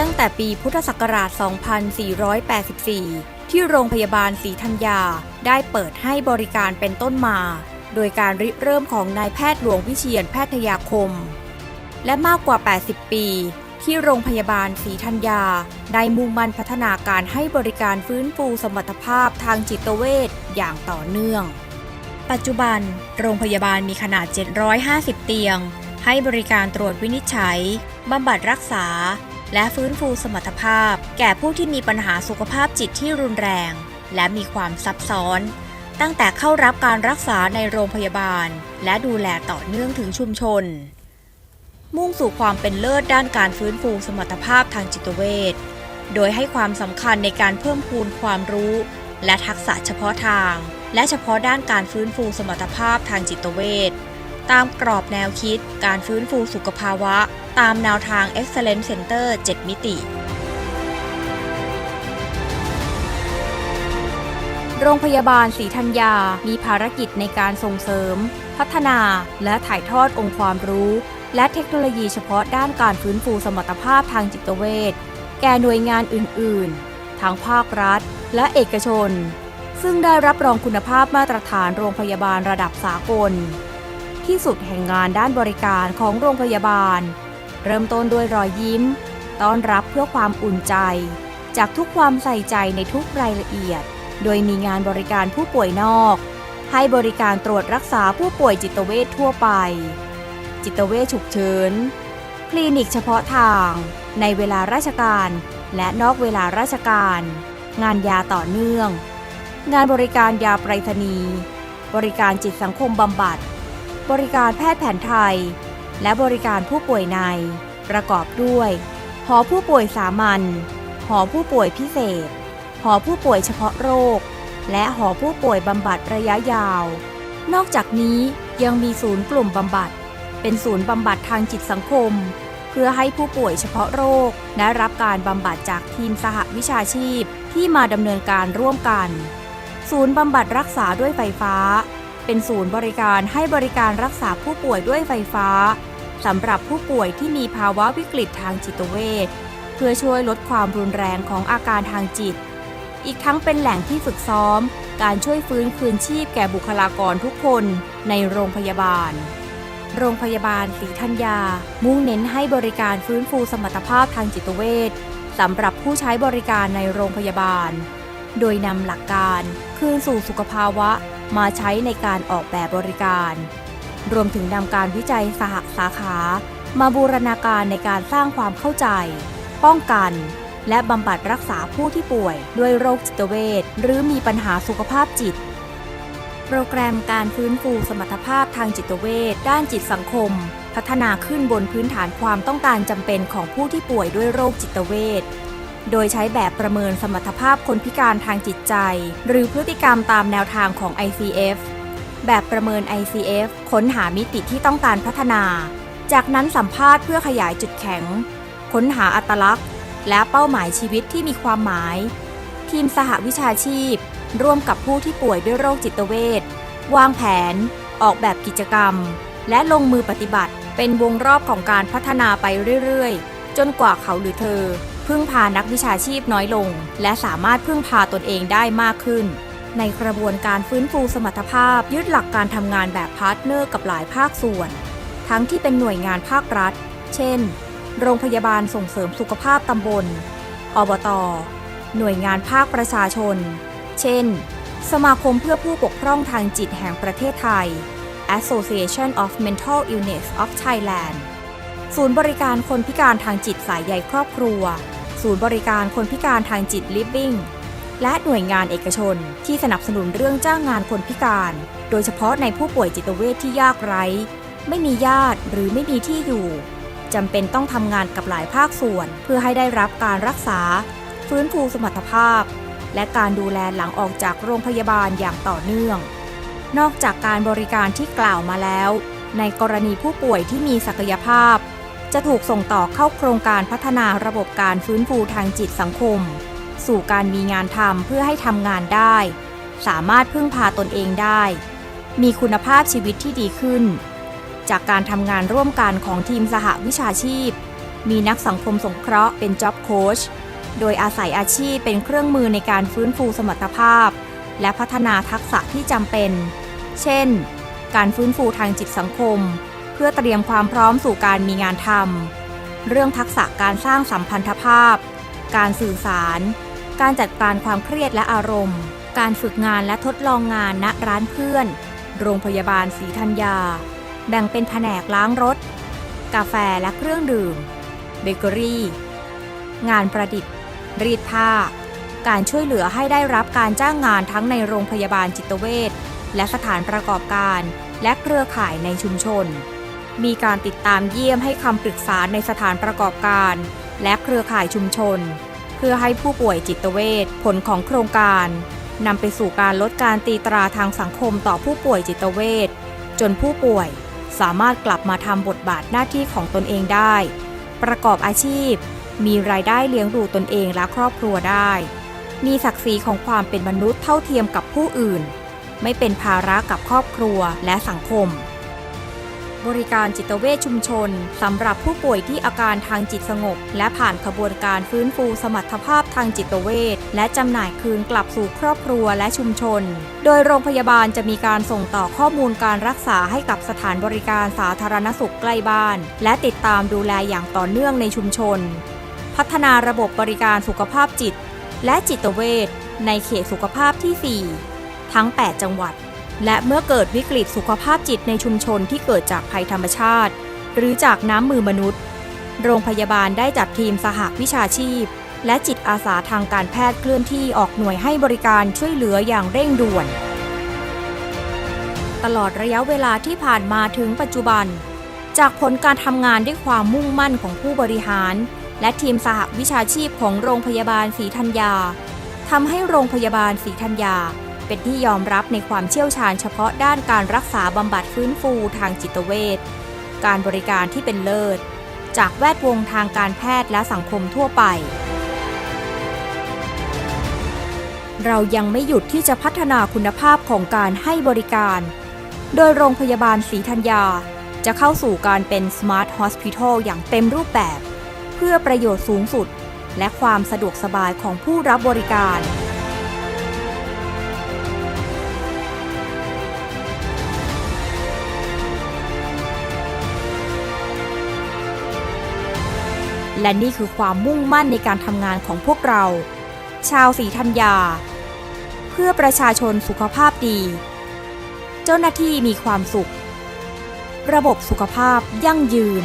ตั้งแต่ปีพุทธศักราช 2484 ที่โรงพยาบาลศรีธัญญาได้เปิดให้บริการเป็นต้นมา โดยการริเริ่มของนายแพทย์หลวงวิเชียนแพทยาคม และมากกว่า 80 ปี ที่โรงพยาบาลศรีธัญญาได้มุ่งมั่นพัฒนาการให้บริการฟื้นฟูสมรรถภาพทางจิตเวชอย่างต่อเนื่อง ปัจจุบัน โรงพยาบาลมีขนาด 750 เตียง ให้บริการตรวจวินิจฉัยบำบัดรักษา และฟื้นฟูสมรรถภาพ แก่ผู้ที่มีปัญหาสุขภาพจิตที่รุนแรง และมีความซับซ้อน ตั้งแต่เข้ารับการรักษาในโรงพยาบาล และดูแลต่อเนื่องถึงชุมชน มุ่งสู่ความเป็นเลิศด้านการฟื้นฟูสมรรถภาพทางจิตเวชโดยให้ความสำคัญในการเพิ่มพูนความรู้ และทักษะเฉพาะทาง และเฉพาะด้านการฟื้นฟูสมรรถภาพทางจิตเวช ตามกรอบแนวคิดการฟื้นฟูสุขภาวะ ตามแนวทาง Excellence Center 7 มิติ โรงพยาบาลศรีธัญญา มีภารกิจในการส่งเสริม พัฒนาและถ่ายทอดองค์ความรู้ และเทคโนโลยีเฉพาะด้านการฟื้นฟูสมรรถภาพทางจิตเวชแก่หน่วยงานอื่น ๆ ทั้งภาครัฐ และเอกชน ซึ่งได้รับรองคุณภาพมาตรฐานโรงพยาบาลระดับสากล ที่สุดแห่งงานด้านบริการของโรงพยาบาล เริ่มต้นด้วยรอยยิ้ม ต้อนรับเพื่อความอุ่นใจ จากทุกความใส่ใจในทุกรายละเอียด โดยมีงานบริการผู้ป่วยนอก ให้บริการตรวจรักษาผู้ป่วยจิตเวชทั่วไป จิตเวชฉุกเฉินคลินิกเฉพาะทาง ในเวลาราชการและนอกเวลาราชการ งานยาต่อเนื่อง งานบริการยาไปรษณีย์บริการจิตสังคมบำบัด บริการแพทย์แผนไทย และบริการผู้ป่วยใน ประกอบด้วย หอผู้ป่วยสามัญ หอผู้ป่วยพิเศษ หอผู้ป่วยเฉพาะโรค และหอผู้ป่วยบำบัดระยะยาว นอกจากนี้ยังมีศูนย์กลุ่มบำบัด เป็นศูนย์บำบัดทางจิตสังคม เพื่อให้ผู้ป่วยเฉพาะโรค ได้รับการบำบัดจากทีมสหวิชาชีพที่มาดำเนินการร่วมกัน ศูนย์บำบัดรักษาด้วยไฟฟ้า เป็นศูนย์บริการให้บริการรักษาผู้ป่วยด้วยไฟฟ้าสำหรับผู้ป่วยที่มีภาวะวิกฤตทางจิตเวชเพื่อช่วยลดความรุนแรงของอาการทางจิต อีกทั้งเป็นแหล่งที่ฝึกซ้อม การช่วยฟื้นคืนชีพแก่บุคลากรทุกคนในโรงพยาบาล โรงพยาบาลศรีธัญญา มุ่งเน้นให้บริการฟื้นฟูสมรรถภาพทางจิตเวชสำหรับผู้ใช้บริการในโรงพยาบาล โดยนำหลักการคืนสู่สุขภาวะ มาใช้ในการออกแบบบริการ รวมถึงนำการวิจัยสหสาขา มาบูรณาการในการสร้างความเข้าใจ ป้องกัน และบำบัดรักษาผู้ที่ป่วย ด้วยโรคจิตเวชหรือมีปัญหาสุขภาพจิต โปรแกรมการฟื้นฟูสมรรถภาพทางจิตเวชด้านจิตสังคม พัฒนาขึ้นบนพื้นฐานความต้องการจำเป็นของผู้ที่ป่วยด้วยโรคจิตเวช โดยใช้แบบประเมินสมรรถภาพคนพิการทางจิตใจ หรือพฤติกรรมตามแนวทางของ ICF แบบประเมิน ICF ค้นหามิติที่ต้องการพัฒนา จากนั้นสัมภาษณ์เพื่อขยายจุดแข็ง ค้นหาอัตลักษณ์ และเป้าหมายชีวิตที่มีความหมาย ทีมสหวิชาชีพ ร่วมกับผู้ที่ป่วยด้วยโรคจิตเวชวางแผน ออกแบบกิจกรรม และลงมือปฏิบัติเป็นวงรอบของการพัฒนาไปเรื่อย ๆ จนกว่าเขาหรือเธอ พึ่งพานักวิชาชีพน้อยลง และสามารถพึ่งพาตนเองได้มากขึ้น ในกระบวนการฟื้นฟูสมรรถภาพยึดหลักการทำงานแบบพาร์ทเนอร์กับหลายภาคส่วน ทั้งที่เป็นหน่วยงานภาครัฐ เช่น โรงพยาบาลส่งเสริมสุขภาพตำบล อบต หน่วยงานภาคประชาชน เช่น สมาคมเพื่อผู้ปกครองทางจิตแห่งประเทศไทย Association of Mental Illness of Thailand ศูนย์บริการคนพิการทางจิตสายใยครอบครัว ศูนย์บริการคนพิการทางจิต Living และหน่วยงานเอกชนที่สนับสนุนเรื่องจ้างงานคนพิการ โดยเฉพาะในผู้ป่วยจิตเวชที่ยากไร้ ไม่มีญาติหรือไม่มีที่อยู่จำเป็นต้องทำงานกับหลายภาคส่วน เพื่อให้ได้รับการรักษา ฟื้นฟูสมรรถภาพ และการดูแลหลังออกจากโรงพยาบาลอย่างต่อเนื่อง นอกจากการบริการที่กล่าวมาแล้ว ในกรณีผู้ป่วยที่มีศักยภาพ จะถูกส่งต่อเข้าโครงการพัฒนาระบบการฟื้นฟูทางจิตสังคม สู่การมีงานทำเพื่อให้ทำงานได้ สามารถพึ่งพาตนเองได้ มีคุณภาพชีวิตที่ดีขึ้น จากการทำงานร่วมกันของทีมสหวิชาชีพ มีนักสังคมสงเคราะห์เป็น Job Coach โดยอาศัยอาชีพเป็นเครื่องมือในการฟื้นฟูสมรรถภาพ และพัฒนาทักษะที่จำเป็น เช่น การฟื้นฟูทางจิตสังคม เพื่อเตรียมความพร้อมสู่การมีงานทำเรื่องทักษะการสร้างสัมพันธภาพ การสื่อสาร การจัดการความเครียดและอารมณ์ การฝึกงานและทดลองงานณร้านเพื่อน โรงพยาบาลศรีธัญญา แบ่งเป็นแผนกล้างรถ กาแฟและเครื่องดื่ม เบเกอรี่ งานประดิษฐ์ รีดผ้า การช่วยเหลือให้ได้รับการจ้างงานทั้งในโรงพยาบาลจิตเวชและสถานประกอบการและเครือข่ายในชุมชน มีการติดตามเยี่ยมให้คำปรึกษาในสถานประกอบการ และเครือข่ายชุมชน เพื่อให้ผู้ป่วยจิตเวชผลของโครงการนำไปสู่การลดการตีตราทางสังคมต่อผู้ป่วยจิตเวชจนผู้ป่วยสามารถกลับมาทำบทบาทหน้าที่ของตนเองได้ ประกอบอาชีพ มีรายได้เลี้ยงดูตนเองและครอบครัวได้ มีศักดิ์ศรีของความเป็นมนุษย์เท่าเทียมกับผู้อื่น ไม่เป็นภาระกับครอบครัวและสังคม บริการจิตเวชชุมชนสำหรับผู้ป่วยที่อาการทางจิตสงบ และผ่านขบวนการฟื้นฟูสมรรถภาพทางจิตเวชและจำหน่ายคืนกลับสู่ครอบครัวและชุมชน โดยโรงพยาบาลจะมีการส่งต่อข้อมูลการรักษาให้กับสถานบริการสาธารณสุขใกล้บ้าน และติดตามดูแลอย่างต่อเนื่องในชุมชน พัฒนาระบบบริการสุขภาพจิต และจิตเวชในเขตสุขภาพที่ 4 ทั้ง 8 จังหวัด และเมื่อเกิดวิกฤตสุขภาพจิตในชุมชนที่เกิดจากภัยธรรมชาติ หรือจากน้ำมือมนุษย์ โรงพยาบาลได้จัดทีมสหวิชาชีพ และจิตอาสาทางการแพทย์เคลื่อนที่ออกหน่วยให้บริการช่วยเหลืออย่างเร่งด่วน ตลอดระยะเวลาที่ผ่านมาถึงปัจจุบัน จากผลการทำงานด้วยความมุ่งมั่นของผู้บริหาร และทีมสหวิชาชีพของโรงพยาบาลศรีธัญญาทำให้โรงพยาบาลศรีธัญญา เป็นที่ยอมรับในความเชี่ยวชาญเฉพาะด้านการรักษาบำบัดฟื้นฟูทางจิตเวช การบริการที่เป็นเลิศ จากแวดวงทางการแพทย์และสังคมทั่วไป เรายังไม่หยุดที่จะพัฒนาคุณภาพของการให้บริการ โดยโรงพยาบาลศรีธัญญา จะเข้าสู่การเป็น Smart Hospital อย่างเต็มรูปแบบ เพื่อประโยชน์สูงสุด และความสะดวกสบายของผู้รับบริการ และนี่คือความมุ่งมั่นในการทำงานของพวกเรา ชาวสีธัญญา เพื่อประชาชนสุขภาพดี เจ้าหน้าที่มีความสุข ระบบสุขภาพยั่งยืน